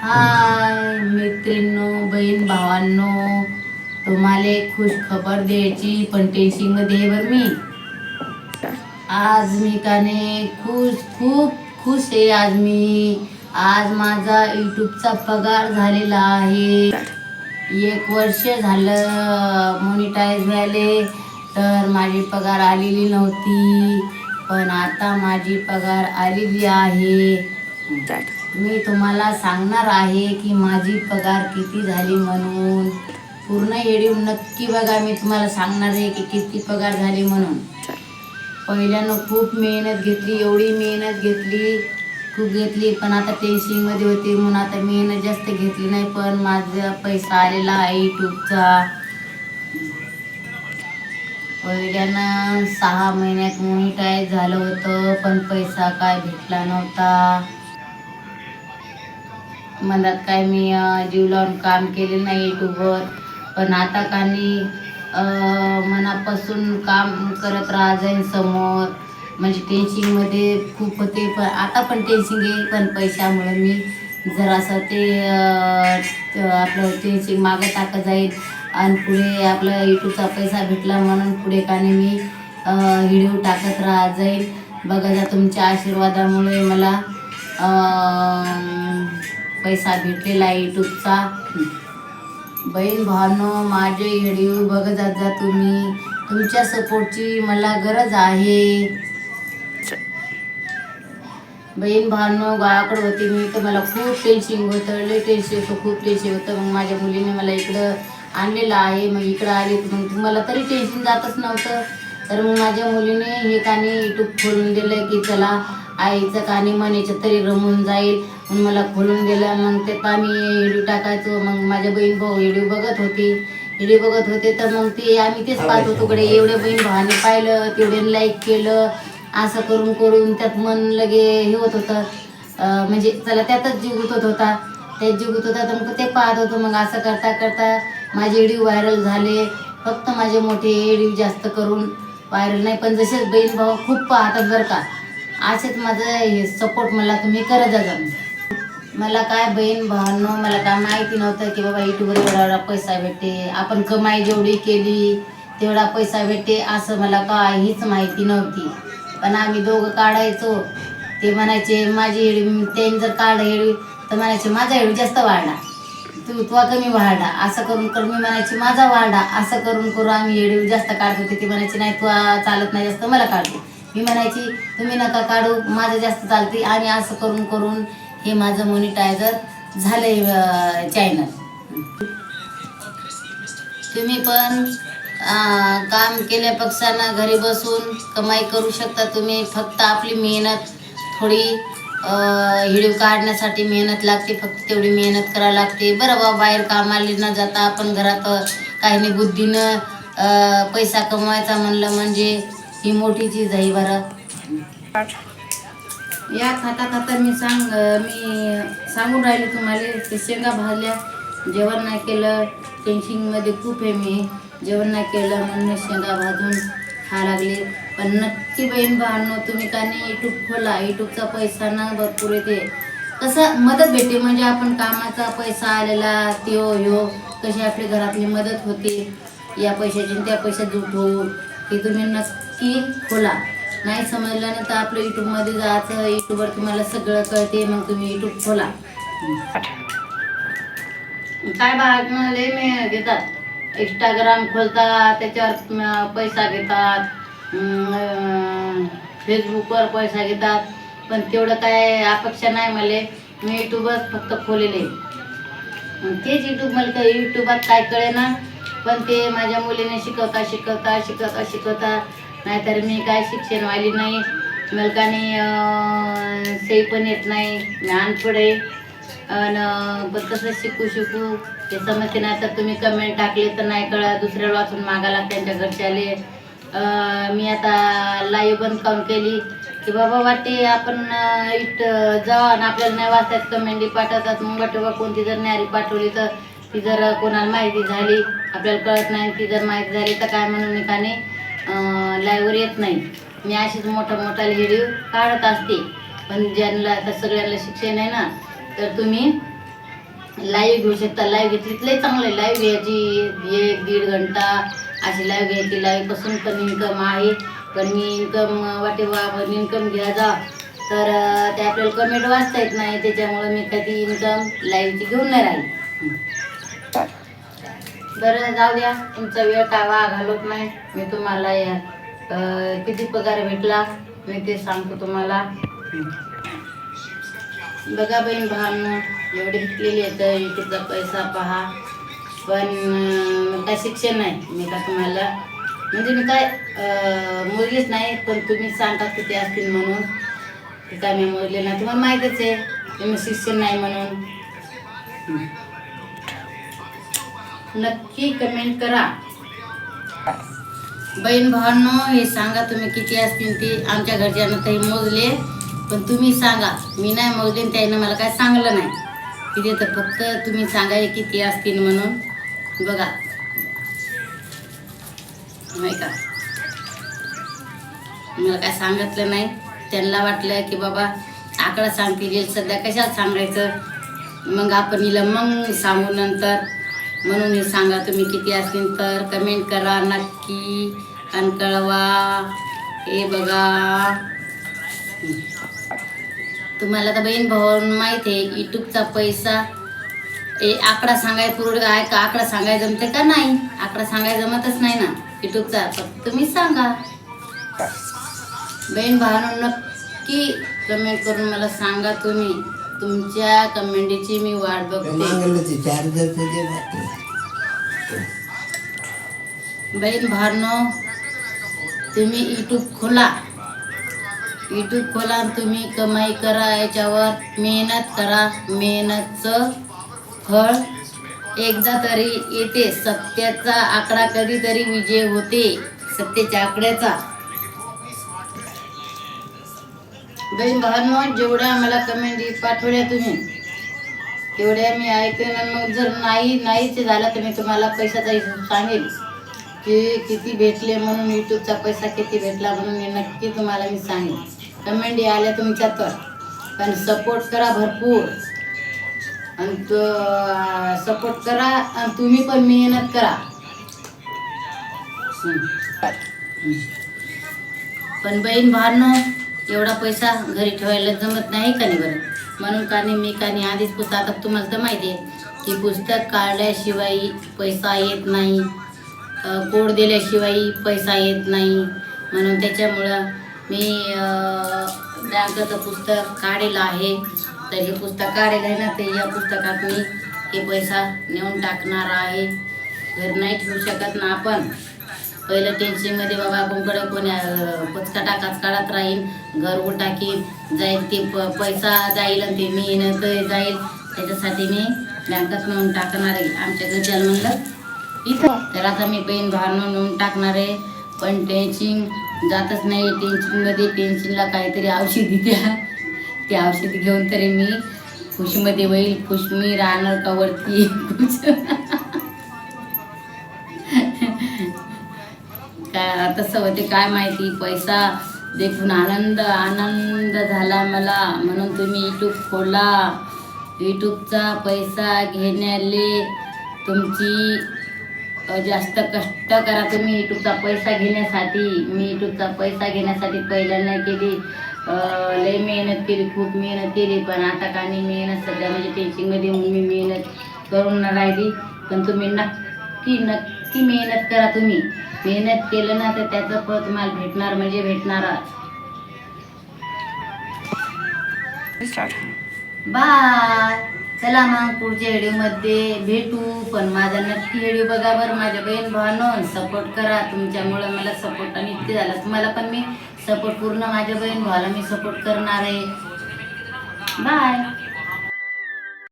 हाय मैत्रिणींनो बहीण भावांनो तुम्हाला खुश खबर द्यायची पण टेन्शनमध्ये आहे बरं मी. आज मी काने खुश खूप खुश आहे आज मी. आज माझा युट्यूबचा पगार झालेला आहे. एक वर्ष झालं मोनिटाईज झाले तर माझी पगार आलेली नव्हती पण आता माझी पगार आलेली आहे. मी तुम्हाला सांगणार आहे की माझी पगार किती झाली म्हणून. पूर्ण व्हिडिओ नक्की बघा मी तुम्हाला सांगणार आहे की किती पगार झाली म्हणून. पहिल्यानं खूप मेहनत घेतली एवढी मेहनत घेतली खूप घेतली पण आता टेन्शनमध्ये होते म्हणून आता मेहनत जास्त घेतली नाही पण माझा पैसा आलेला आहे यूट्यूबचा पहिल्यानं सहा महिन्यात मोनिटाईज झालं होतं पण पैसा काय भेटला नव्हता. मनात काय मी जीव लावून काम केले नाही यूट्यूबवर. पण आता कानी मनापासून काम करत राहा जाईन समोर. म्हणजे टेन्शिंगमध्ये खूप होते पण आता पण टेन्शिंग आहे पण पैशामुळे मी जरासं ते आपलं टेन्शिंग मागं टाकत जाईल आणि पुढे आपला यूट्यूबचा पैसा भेटला म्हणून पुढे कानी मी व्हिडिओ टाकत राहत जाईल बघा जा तुमच्या आशीर्वादामुळे मला पैसा भेटलेला आहे यूट्यूबचा बहीण भावांनो माझे व्हिडिओ बघत जात जा तुम्ही. तुमच्या सपोर्टची मला गरज आहे. बहीण भावांनो गावाकडे होती मी तर मला खूप टेन्शन होतं. लय टेन्शन होतं खूप टेन्शन होतं. मग माझ्या मुलीने मला इकडं आणलेलं आहे. मग इकडं आले तर मग मला तरी टेन्शन जातच नव्हतं. तर मग माझ्या मुलीने हे कानी यूट्यूब खोलून दिलं की चला आईचं कानी म्हणायचं तरी रमून जाईल. म्हणून मला खोलून दिलं मग ते आम्ही व्हिडिओ टाकायचो मग माझ्या बहीण भाऊ व्हिडिओ बघत होती. व्हिडिओ बघत होते तर मग ते आम्ही तेच पाहत होतो कडे एवढे बहीण भावाने पाहिलं तेवढे लाईक केलं असं करून करून त्यात मन लगे हे होत होतं. म्हणजे चला त्यातच जीव गुतत होता. त्यात जीव गुतत होता तर मग ते पाहत होतो मग असं करता करता माझे व्हिडिओ व्हायरल झाले. फक्त माझे मोठे व्हिडिओ जास्त करून व्हायरल नाही पण जसेच बहीण भाऊ खूप पाहतात बरं का. असेच माझं हे सपोर्ट मला तुम्ही करत जा मला काय बहीण भावांनो मला काय माहिती नव्हतं की बाबा युट्यूबवर एवढा एवढा पैसा भेटते. आपण कमाई जेवढी केली तेवढा पैसा भेटते असं मला काहीच माहिती नव्हती. पण आम्ही दोघं काढायचो. ते म्हणायचे माझी हेळी त्यांनी जर काढलं हेळी तर म्हणायचे माझा हेळी जास्त वाढला तू तुवा कमी वाढा. असं करून करून मी म्हणायची माझा वाढा. असं करून करून आम्ही हेळी जास्त काढत होते. ते म्हणायचे नाही तुवा चालत नाही जास्त मला काढते मी म्हणायची तुम्ही नका काढू. माझं जास्त चालते. आणि असं करून करून हे माझं मॉनिटायझर झालंय चॅनल तुम्ही पण काम केल्यापेक्षा ना घरी बसून कमाई करू शकता. तुम्ही फक्त आपली मेहनत थोडी हिडीव काढण्यासाठी मेहनत लागते फक्त तेवढी मेहनत करावी लागते. बरं बा बाहेर कामाला न जाता आपण घरात काही नाही बुद्धीनं पैसा कमवायचा म्हणलं म्हणजे ही मोठी चीज आहे बरं या खाता खाता मी सांग मी सांगून राहिले तुम्हाला ते शेंगा भाजल्या जेवण नाही केलं टेन्शनमध्ये खूप आहे मी. जेवण नाही केलं म्हणून मी शेंगा भाजून खा लागले. पण नक्की बहीण भावांनो तुम्ही का नाही यूट्यूब खोला. यूट्यूबचा पैसा ना भरपूर येते. कसं मदत भेटते म्हणजे आपण कामाचा पैसा आलेला त्यो ह्यो कशी आपली घरातली मदत होते. या पैशाची त्या पैशात जुट होऊन की तुम्ही नक्की खोला. नाही समजलं ना तर आपलं यूट्यूबमध्ये जायचं यूट्यूबवर तुम्हाला सगळं कळते मग तुम्ही यूट्यूब खोला. काय लय मे घेतात. इंस्टाग्राम खोलतात त्याच्यावर पैसा घेतात. फेसबुकवर पैसा घेतात. पण तेवढं काय अपेक्षा नाही मला. मी यूट्यूबच फक्त खोलेले. तेच यूट्यूब मला यूट्यूबात काय कळे ना पण ते माझ्या मुलीने शिकवता शिकवता शिकवता शिकवता नाहीतर मी काय शिक्षण व्हायली नाही मलकाने का नाही सही पण येत नाही मी पुढे आहे आणि पण कसं शिकू शिकू ते समजते नाही तर तुम्ही कमेंट टाकले तर नाही कळ दुसऱ्याला वाचून मागायला त्यांच्या घरच्याले. मी आता लाईव्ह बंद काऊन केली? की बाबा वाटते आपण इट जावा आणि आपल्याला नाही वाचतात कमेंटी पाठवतात. मग वाटतं कोणती जर न्यारी पाठवली तर ती जर कोणाला माहिती झाली आपल्याला कळत नाही ती जर माहिती झाली तर काय म्हणून मी का नाही लाईव्हवर येत नाही. मी अशीच मोठा मोठा व्हिडिओ काढत असते. पण ज्यांना आता सगळ्यांना शिक्षण आहे ना तर तुम्ही लाईव्ह घेऊ शकता. लाईव्ह घेतली तर चांगलं आहे. लाईव्ह घ्यायची एक दीड घंटा अशी लाईव्ह घ्यायची. लाईव्हपासून पण इन्कम आहे. पण मी इन्कम वाटे वा इन्कम घ्या जा. तर ते आपल्याला कमेंट वाचता येत नाही. त्याच्यामुळं मी कधी इन्कम लाईव्हची घेऊन नाही राहील. बरं जाऊ द्या. तुमचा वेळ कावा घालवत नाही. मी तुम्हाला या किती पगार भेटला मी ते सांगतो तुम्हाला. बघा बहीण भावांना एवढी भेटलेली आहे तर युट्यूबचा पैसा पहा. पण अं, काय शिक्षण नाही मी का तुम्हाला? म्हणजे मी काय अं, नाही पण तुम्ही सांगा किती असतील म्हणून. काय मी मोजले नाही तुम्हाला माहीतच आहे. तुम्ही शिक्षण नाही म्हणून. हं. नक्की कमेंट करा. बहीण भावांनो हे सांगा तुम्ही किती असतील ते. आमच्या घरच्यांना काही मोजले पण तुम्ही सांगा. मी नाही मोजले त्याईनं त्यानं मला काय सांगलं नाही. किती तर फक्त तुम्ही सांगा हे किती असतील म्हणून. बघा. नाही का? मला काय सांगितलं नाही. त्यांना वाटलं की बाबा आकडा सांगतील सध्या कशात सांगायचं? मग आपण हिला मग सांगू नंतर. म्हणून मी सांगा तुम्ही किती असतील तर कमेंट करा नक्की. आणि कळवा. हे बघा. तुम्हाला तर बहीण भाऊ माहीत आहे यूट्यूबचा पैसा. ए आकडा सांगाय पुरड आहे का? आकडा सांगाय जमते का नाही? आकडा सांगाय जमतच नाही ना यूट्यूबचा फक्त तुम्ही सांगा. बहीण भावांनो नक्की कमेंट करून मला सांगा तुम्ही. तुमच्या कमेंटची मी वाट बघते. बहीण भावांनो तुम्ही यूट्यूब खोला. यूट्यूब खोला तुम्ही कमाई करा याच्यावर मेहनत करा. मेहनतचं फळ एकदा तरी येते. सत्याचा आकडा कधीतरी विजय होते. सत्याच्या आकड्याचा. बहीण भावांनो जेवढ्या मला कमेंट पाठवल्या तुम्ही तेवढ्या मी ऐकेन मग जर नाही नाहीच झाला तर मी तुम्हाला पैशाचा हिशोब सांगेल की किती भेटले म्हणून यूट्यूबचा पैसा किती भेटला म्हणून मी नक्की तुम्हाला मी सांगेन. कमेंट आल्या तुमच्या तर पण सपोर्ट करा भरपूर. आणि तो सपोर्ट करा आणि तुम्ही पण मेहनत करा. पण बहीण भावनो एवढा पैसा घरी ठेवायला जमत नाही का नाही बरं? म्हणून का नाही मी का नाही आधीच पुस्तक आता तुम्हाला तर माहिती आहे की पुस्तक काढल्याशिवाय पैसा येत नाही. कोड दिल्याशिवाय पैसा येत नाही. म्हणून त्याच्यामुळं मी बँकेचं पुस्तक काढलेलं आहे. तर हे पुस्तक काढलेलं आहे ना तर या पुस्तकात मी हे पैसा नेऊन टाकणार आहे. घर नाही ठेवू शकत ना आपण. पहिलं टेन्शनमध्ये बाबा आपण कोणी पचकाटा पचका टाकाच काढत राहील घर टाकीन जाईल ते प पैसा जाईल आणि ते मेहनत जाईल. त्याच्यासाठी मी बँकात नेऊन टाकणार आहे. आमच्या घरच्याला म्हणलं इथं. तर आता मी बहीण भावनं नेऊन टाकणार आहे. पण टेन्शन जातच नाही. टेन्शनमध्ये टेन्शनला काहीतरी औषधी द्या. ते औषधी घेऊन तरी मी खुशीमध्ये होईल खुश मी राहणार का वरती? खुश. काय तसं होते काय माहिती? पैसा देखून आनंद आनंद झाला मला. म्हणून तुम्ही यूट्यूब खोला. यूट्यूबचा पैसा घेण्याले तुमची जास्त कष्ट करा तुम्ही यूट्यूबचा पैसा घेण्यासाठी. मी यूट्यूबचा पैसा घेण्यासाठी पहिल्यांदा केली. लई लय मेहनत केली खूप मेहनत केली. पण आता का नाही मेहनत? सध्या म्हणजे टेन्शिंगमध्ये मी मेहनत करून राहिली. पण तुम्ही नक्की नक्की मेहनत करा तुम्ही. मेहनत केलं ना तर त्याचं फळ तुम्हाला भेटणार म्हणजे भेटणारच. बाय चला मग पुढच्या व्हिडिओमध्ये भेटू पण माझा नक्की व्हिडिओ बघा बरं माझ्या बहीण भावानं सपोर्ट करा. तुमच्यामुळं मला सपोर्ट आणि इतके झाला. तुम्हाला पण मी सपोर्ट पूर्ण माझ्या बहीण भावाला मी सपोर्ट करणार आहे. बाय